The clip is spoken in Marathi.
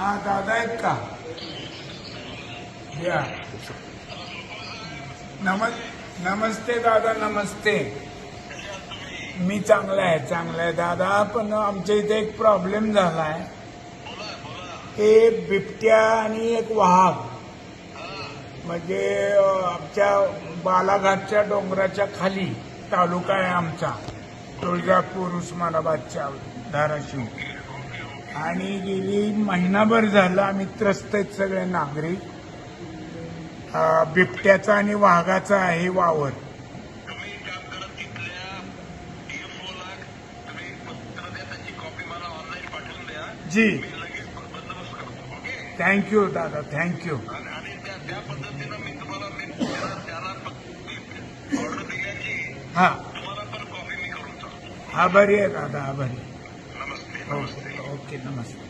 हा दादा आहेत का? या. नमस् नमस्ते दादा नमस्ते. मी चांगला आहे चांगला आहे. दादा पण आमच्या इथे एक प्रॉब्लेम झाला आहे ते बिबट्या आणि एक वाघ. म्हणजे आमच्या बालाघाटच्या डोंगराच्या खाली तालुका आहे आमचा. तुळजापूर उस्मानाबादच्या धाराशिव. आणि गेली महिनाभर झालं आम्ही त्रस्त आहेत सगळे नागरिक. बिबट्याचा आणि वाघाचा आहे वावर. जी. थँक्यू दादा थँक्यू हा. आभारी आहे दादा आभारी नमस्ते. Ok, namaste.